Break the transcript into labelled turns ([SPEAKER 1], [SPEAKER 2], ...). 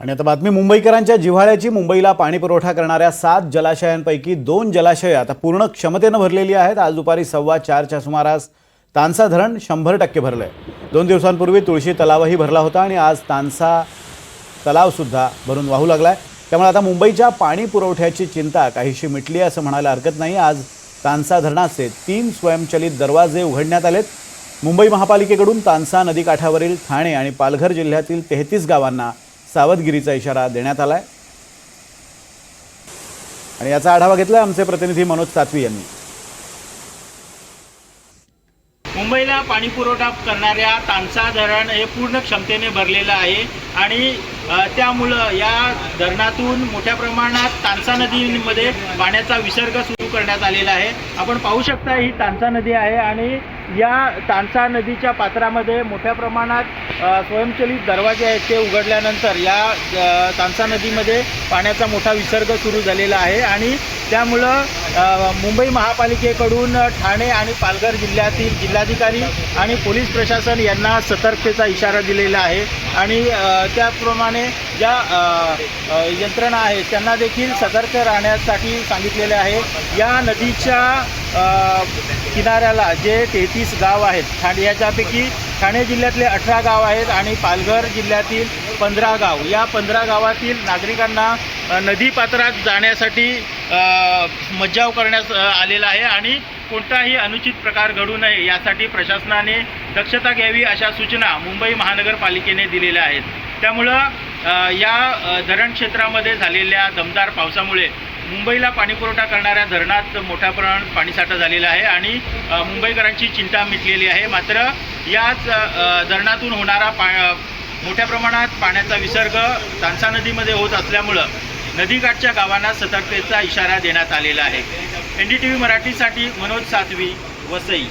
[SPEAKER 1] आणि आता बातमी मुंबईकरांच्या जिव्हाळ्याची मुंबईला पाणी पुरवठा करणाऱ्या सात जलाशयांपैकी दोन जलाशय आता पूर्ण क्षमतेनं भरलेली आहेत आज दुपारी सव्वा चारच्या सुमारास तानसा धरण शंभर टक्के भरलं आहे दोन दिवसांपूर्वी तुळशी तलावही भरला होता आणि आज तानसा तलावसुद्धा भरून वाहू लागला आहे त्यामुळे आता मुंबईच्या पाणी पुरवठ्याची चिंता काहीशी मिटली असं म्हणायला हरकत नाही आज तानसा धरणाचे तीन स्वयंचलित दरवाजे उघडण्यात आलेत मुंबई महापालिकेकडून तानसा नदीकाठावरील ठाणे आणि पालघर जिल्ह्यातील तेहतीस गावांना सावधगिरीचा इशारा देण्यात आलाय आणि याचा आढावा घेतला आमचे प्रतिनिधी मनोज सातवी यांनी
[SPEAKER 2] मुंबईला पाणी पुरवठा करणाऱ्या तानसा धरण हे पूर्ण क्षमतेने भरलेलं आहे आणि त्यामुळं या धरणातून मोठ्या प्रमाणात तानसा नदीमध्ये पाण्याचा विसर्ग सुरू करण्यात आलेला आहे आपण पाहू शकता ही तानसा नदी आहे आणि या तानसा नदीच्या पात्रामध्ये मोठ्या प्रमाणात स्वयंचलित दरवाजे आहेत ते उघडल्यानंतर या तानसा नदीमध्ये पाण्याचा मोठा विसर्ग सुरू झालेला आहे आणि त्यामुळं मुंबई महापालिकेकडून ठाणे आणि पालघर जिल्ह्यातील जिल्हाधिकारी आणि पोलीस प्रशासन यांना सतर्कतेचा इशारा दिलेला आहे आणि त्याचप्रमाणे ज्या यंत्रणा आहेत त्यांना देखील सतर्क राहण्यासाठी सांगितलेले आहे या नदीच्या किनाऱ्याला जे तेहतीस गाव आहेत ठाणे याच्यापैकी ठाणे जिल्ह्यातले अठरा गाव आहेत आणि पालघर जिल्ह्यातील पंधरा गाव या पंधरा गावातील नागरिकांना नदीपात्रात जाण्यासाठी मज्जाव करण्यास आलेला आहे आणि कोणताही अनुचित प्रकार घडू नये यासाठी प्रशासनाने दक्षता घ्यावी अशा सूचना मुंबई महानगरपालिकेने दिलेल्या आहेत त्यामुळं या धरण क्षेत्रामध्ये झालेल्या दमदार पावसामुळे मुंबईला पाणीपुरवठा करणाऱ्या धरणात मोठ्या प्रमाणात पाणीसाठा झालेला आहे आणि मुंबईकरांची चिंता मिटलेली आहे मात्र याच धरणातून होणारा पा मोठ्या प्रमाणात पाण्याचा विसर्ग तानसा नदीमध्ये होत असल्यामुळं नदीकाठच्या गावांना सतर्कतेचा इशारा देण्यात आलेला आहे एन डी टी व्ही मराठीसाठी मनोज सातवी वसई